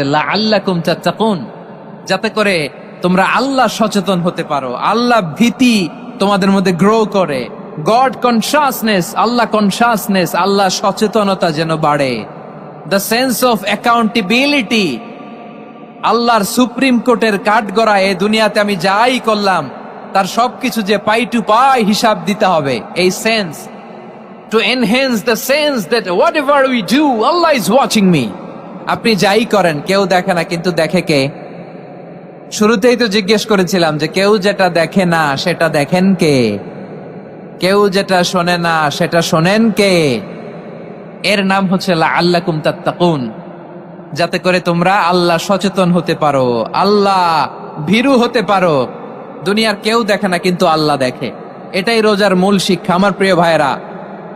যে লা আল্লাহ কুম চাচ্চাকুন যাতে করে তোমরা আল্লাহ সচেতন হতে পারো। আল্লাহ ভীতি তোমাদের মধ্যে গ্রো করে। গড কনসাসনেস আল্লাহ কনসাসনেস আল্লাহ সচেতনতা যেন বাড়ে। দ্য সেন্স অফ অ্যাকাউন্টেবিলিটি আল্লাহর সুপ্রিম কোর্টের কাঠগড়া এ দুনিয়াতে আমি যাই করলাম, তার সবকিছু যে পাই টু পাই হিসাব দিতে হবে। এই sense to enhance the sense that whatever we do Allah is watching me আপনি যাই করেন, কেউ দেখে না, কিন্তু দেখে কে? শুরুতেই তো জিজ্ঞেস করেছিলাম যে কেউ যেটা দেখে না, সেটা দেখেন কে? কেউ যেটা শোনে না, সেটা শোনেন কে? এর নাম হচ্ছে আল্লাহ কুমতাত্তাকুন যাতে করে তোমরা আল্লাহ সচেতন হতে পারো, আল্লাহ ভীরু হতে পারো। দুনিয়ার কেউ দেখে না, কিন্তু আল্লাহ দেখে। এটাই রোজার মূল শিক্ষা। আমার প্রিয় ভাইরা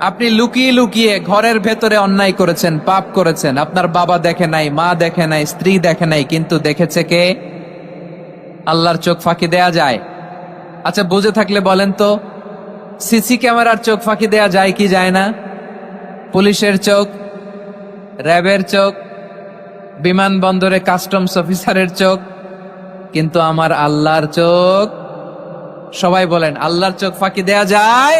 আপনি লুকিয়ে লুকিয়ে ঘরের ভেতরে অন্যায় করেছেন, পাপ করেছেন। আপনার বাবা দেখে নাই, মা দেখে নাই, স্ত্রী দেখে নাই, কিন্তু দেখেছে কে? আল্লাহর চোখ ফাঁকি দেয়া যায়। আচ্ছা বুঝে থাকলে বলেন তো, সিসি ক্যামেরার চোখ ফাঁকি দেয়া যায় কি যায় না? পুলিশের চোখ, র্যাবের চোখ, বিমানবন্দরে কাস্টমস অফিসারের চোখ, কিন্তু আমার আল্লাহর চোখ, সবাই বলেন, আল্লাহর চোখ ফাঁকি দেয়া যায়।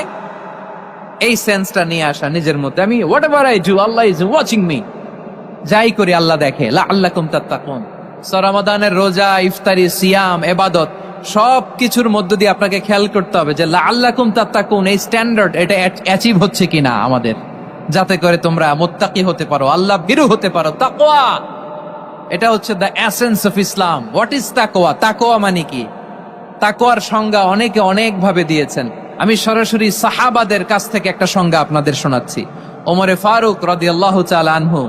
এই সেন্সটা নিয়ে আসা নিজের মধ্যে। আমি whatever I do Allah is watching me যাই করি আল্লাহ দেখে। লা আল্লাহ কুম তাত্তাকুন সরামাদানের রোজা, ইফতারি, সিয়াম, এবাদত সব কিছুর মধ্য দিয়ে আপনাকে খেয়াল করতে হবে যে লা আল্লাহ কুম তাত্তাকুন, এই স্ট্যান্ডার্ড এটা অ্যাচিভ হচ্ছে কিনা আমাদের। যাতে করে তোমরা মোত্তাকি হতে পারো, আল্লাহ ভীরু হতে পারো। তাকওয়া! এটা হচ্ছে the essence of Islam what is তাকোয়া তাকোয়া মানে কি? তাকোয়ার সংজ্ঞা অনেকে অনেক ভাবে দিয়েছেন। আমি সরাসরি সাহাবাদের কাছ থেকে একটা সংজ্ঞা আপনাদের শোনাচ্ছি। ওমরে ফারুক রদি আল্লাহ আনহু,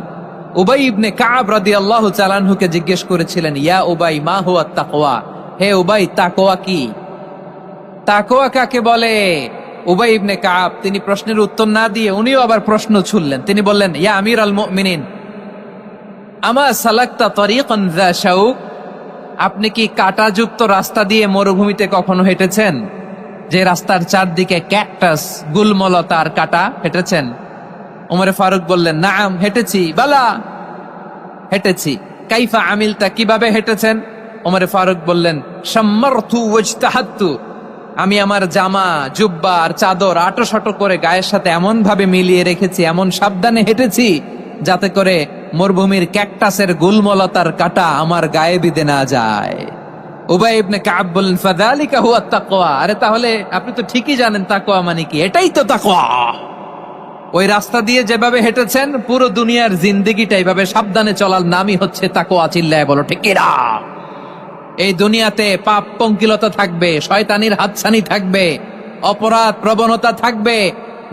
উবাই ইবনে কাব রদি আল্লাহ চালানহুকে জিজ্ঞেস করেছিলেন, ইয়া উবাই, মা হুয়া তাকোয়া হে উবাই তাকোয়া কি? তাকোয়া কাকে বলে? উবাই ইবনে কাব, তিনি প্রশ্নের উত্তর না দিয়ে উনিও আবার প্রশ্ন ছুড়লেন। তিনি বললেন, ইয়া আমির আল মুমিনিন। আমা সালাক্তা তরিকন আপনি কি কাটাযুক্ত রাস্তা দিয়ে মরুভূমিতে কখনো হেঁটেছেন? যে রাস্তার চারদিকে ক্যাকটাস, গুলমলতার কাটা হেঁটেছেন। ওমরে ফারুক বললেন, নাম, হেঁটেছি, বালা, হেঁটেছি। কাইফা আমিলতা কীভাবে হেঁটেছেন? ওমরে ফারুক বললেন সম্মার্থু আমি আমার জামা, জুব্বা আর চাদর আটো শটো করে গায়ের সাথে এমন ভাবে মিলিয়ে রেখেছি, এমন সাবধানে হেঁটেছি, যাতে করে মরুভূমির ক্যাকটাসের গুলমলতার কাটা আমার গায়ে বিদে না যায়। উবাই ইবনে কাব বললেন ফাদালিকা হুয়া তাকওয়া। আরে তাহলে আপনি তো ঠিকই জানেন তাকওয়া মানে কি। এটাই তো তাকওয়া। ওই রাস্তা দিয়ে যেভাবে হেঁটেছেন, পুরো দুনিয়ার জিন্দিগিটা এইভাবে সাবধানে চলার নামই হচ্ছে তাকওয়া চিল্লায় বলো ঠিকিরা এই দুনিয়াতে পাপ পঙ্কিলতা থাকবে, শয়তানির হাতছানি থাকবে, অপরাধ প্রবণতা থাকবে,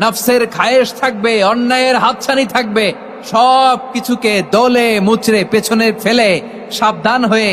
নফসের খায়েশ থাকবে, অন্যায়ের হাতছানি থাকবে সব কিছুকে দলে, মুচড়ে, পেছনে ফেলে সাবধান হয়ে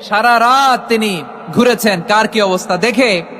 সারা রাত তিনি ঘুরেছেন। কার কি অবস্থা? দেখে